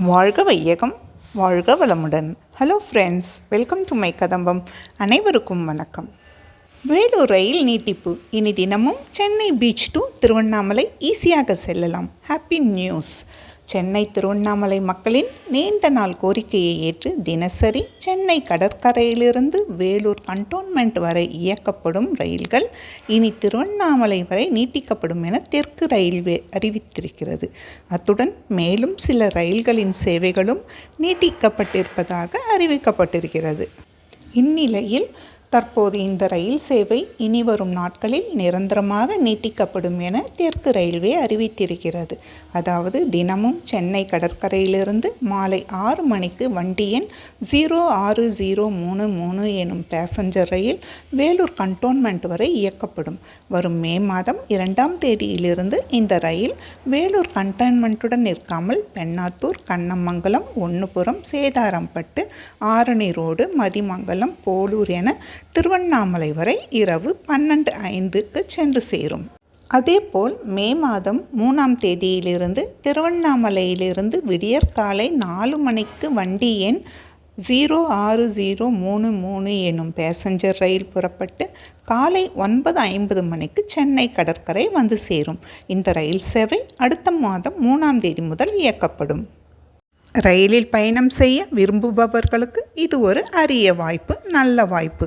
வாழ்க வையகம் வாழ்க வளமுடன். Hello friends welcome to my கதம்பம். அனைவருக்கும் வணக்கம். வேலூர் ரயில் நீட்டிப்பு. இனி தினமும் சென்னை பீச் டு திருவண்ணாமலை ஈஸியாக செல்லலாம். ஹாப்பி நியூஸ் சென்னை திருவண்ணாமலை மக்களின் நீண்ட நாள் கோரிக்கையை ஏற்று தினசரி சென்னை கடற்கரையிலிருந்து வேலூர் கண்டோன்மெண்ட் வரை இயக்கப்படும் ரயில்கள் இனி திருவண்ணாமலை வரை நீட்டிக்கப்படும் என தெற்கு ரயில்வே அறிவித்திருக்கிறது. அத்துடன் மேலும் சில ரயில்களின் சேவைகளும் நீட்டிக்கப்பட்டிருப்பதாக அறிவிக்கப்பட்டிருக்கிறது. இந்நிலையில் தற்போது இந்த ரயில் சேவை இனி வரும் நாட்களில் நிரந்தரமாக நீட்டிக்கப்படும் என தெற்கு ரயில்வே அறிவித்திருக்கிறது. அதாவது தினமும் சென்னை கடற்கரையிலிருந்து மாலை ஆறு மணிக்கு வண்டி எண் ஜீரோ ஆறு ஜீரோ மூணு மூணு எனும் பேசஞ்சர் ரயில் வேலூர் கண்டோன்மெண்ட் வரை இயக்கப்படும். வரும் மே மாதம் இரண்டாம் தேதியிலிருந்து இந்த ரயில் வேலூர் கண்டோன்மெண்ட்டுடன் நிற்காமல் பெண்ணாத்தூர் கண்ணமங்கலம் ஒன்றுபுரம் சேதாரம்பட்டு ஆரணி ரோடு மதிமங்கலம் போலூர் என திருவண்ணாமலை வரை இரவு பன்னெண்டு ஐந்துக்கு சென்று சேரும். அதேபோல் மே மாதம் மூணாம் தேதியிலிருந்து திருவண்ணாமலையிலிருந்து விடியற்காலை நாலு மணிக்கு வண்டி எண் ஜீரோ ஆறு ஜீரோ மூணு மூணு எனும் பேசஞ்சர் ரயில் புறப்பட்டு காலை ஒன்பது ஐம்பது மணிக்கு சென்னை கடற்கரை வந்து சேரும். இந்த ரயில் சேவை அடுத்த மாதம் மூணாம் தேதி முதல் இயக்கப்படும். ரயிலில் பயணம் செய்ய விரும்புபவர்களுக்கு இது ஒரு அரிய வாய்ப்பு நல்ல வாய்ப்பு.